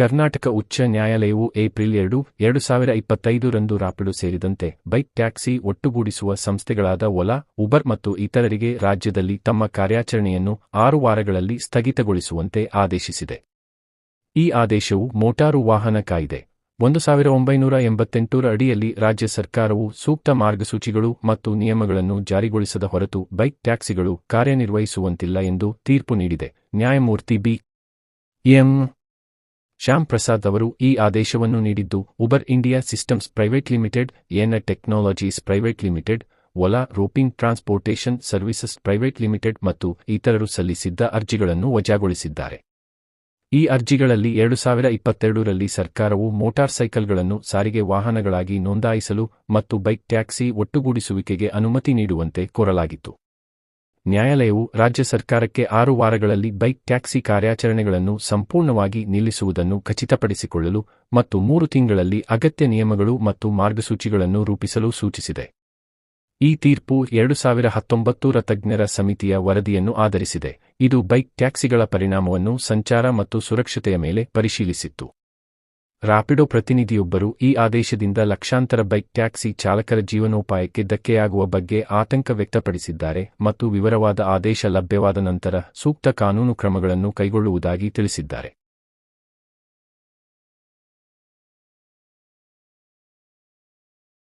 ಕರ್ನಾಟಕ ಉಚ್ಚ ನ್ಯಾಯಾಲಯವು ಏಪ್ರಿಲ್ ಎರಡು ಎರಡು ಸಾವಿರ ಇಪ್ಪತ್ತೈದರಂದು ರಾಪಿಡು ಸೇರಿದಂತೆ ಬೈಕ್ ಟ್ಯಾಕ್ಸಿ ಒಟ್ಟುಗೂಡಿಸುವ ಸಂಸ್ಥೆಗಳಾದ ಒಲಾ ಉಬರ್ ಮತ್ತು ಇತರರಿಗೆ ರಾಜ್ಯದಲ್ಲಿ ತಮ್ಮ ಕಾರ್ಯಾಚರಣೆಯನ್ನು ಆರು ವಾರಗಳಲ್ಲಿ ಸ್ಥಗಿತಗೊಳಿಸುವಂತೆ ಆದೇಶಿಸಿದೆ. ಈ ಆದೇಶವು ಮೋಟಾರು ವಾಹನ ಕಾಯ್ದೆ, ಒಂದು ಸಾವಿರ ಒಂಬೈನೂರ ಎಂಬತ್ತೆಂಟರ ಅಡಿಯಲ್ಲಿ ರಾಜ್ಯ ಸರ್ಕಾರವು ಸೂಕ್ತ ಮಾರ್ಗಸೂಚಿಗಳು ಮತ್ತು ನಿಯಮಗಳನ್ನು ಜಾರಿಗೊಳಿಸದ ಹೊರತು ಬೈಕ್ ಟ್ಯಾಕ್ಸಿಗಳು ಕಾರ್ಯನಿರ್ವಹಿಸುವಂತಿಲ್ಲ ಎಂದು ತೀರ್ಪು ನೀಡಿದೆ. ನ್ಯಾಯಮೂರ್ತಿ ಬಿ. ಎಂ. ಶ್ಯಾಮ್ ಪ್ರಸಾದ್ ಅವರು ಈ ಆದೇಶವನ್ನು ನೀಡಿದ್ದು, Uber India systems private limited, N technologies private limited, Ola Roppen transportation services private limited ಮತ್ತು ಇತರರು ಸಲ್ಲಿಸಿದ್ದ ಅರ್ಜಿಗಳನ್ನು ವಜಾಗೊಳಿಸಿದ್ದಾರೆ. ಈ ಅರ್ಜಿಗಳಲ್ಲಿ ಎರಡು ಸಾವಿರ ಇಪ್ಪತ್ತೆರಡರಲ್ಲಿ ಸರ್ಕಾರವು ಮೋಟಾರ್ ಸೈಕಲ್ಗಳನ್ನು ಸಾರಿಗೆ ವಾಹನಗಳಾಗಿ ನೋಂದಾಯಿಸಲು ಮತ್ತು ಬೈಕ್ ಟ್ಯಾಕ್ಸಿ ಒಟ್ಟುಗೂಡಿಸುವಿಕೆಗೆ ಅನುಮತಿ ನೀಡುವಂತೆ ಕೋರಲಾಗಿತ್ತು. ನ್ಯಾಯಾಲಯವು ರಾಜ್ಯ ಸರ್ಕಾರಕ್ಕೆ ಆರು ವಾರಗಳಲ್ಲಿ ಬೈಕ್ ಟ್ಯಾಕ್ಸಿ ಕಾರ್ಯಾಚರಣೆಗಳನ್ನು ಸಂಪೂರ್ಣವಾಗಿ ನಿಲ್ಲಿಸುವುದನ್ನು ಖಚಿತಪಡಿಸಿಕೊಳ್ಳಲು ಮತ್ತು ಮೂರು ತಿಂಗಳಲ್ಲಿ ಅಗತ್ಯ ನಿಯಮಗಳು ಮತ್ತು ಮಾರ್ಗಸೂಚಿಗಳನ್ನು ರೂಪಿಸಲು ಸೂಚಿಸಿದೆ. ಈ ತೀರ್ಪು ಎರಡು ಸಾವಿರ ಹತ್ತೊಂಬತ್ತರ ತಜ್ಞರ ಸಮಿತಿಯ ವರದಿಯನ್ನು ಆಧರಿಸಿದೆ. ಇದು ಬೈಕ್ ಟ್ಯಾಕ್ಸಿಗಳ ಪರಿಣಾಮವನ್ನು ಸಂಚಾರ ಮತ್ತು ಸುರಕ್ಷತೆಯ ಮೇಲೆ ಪರಿಶೀಲಿಸಿತ್ತು. ರಾಪಿಡೋ ಪ್ರತಿನಿಧಿಯೊಬ್ಬರು ಈ ಆದೇಶದಿಂದ ಲಕ್ಷಾಂತರ ಬೈಕ್ ಟ್ಯಾಕ್ಸಿ ಚಾಲಕರ ಜೀವನೋಪಾಯಕ್ಕೆ ಧಕ್ಕೆಯಾಗುವ ಬಗ್ಗೆ ಆತಂಕ ವ್ಯಕ್ತಪಡಿಸಿದ್ದಾರೆ ಮತ್ತು ವಿವರವಾದ ಆದೇಶ ಲಭ್ಯವಾದ ನಂತರ ಸೂಕ್ತ ಕಾನೂನು ಕ್ರಮಗಳನ್ನು ಕೈಗೊಳ್ಳುವುದಾಗಿ ತಿಳಿಸಿದ್ದಾರೆ.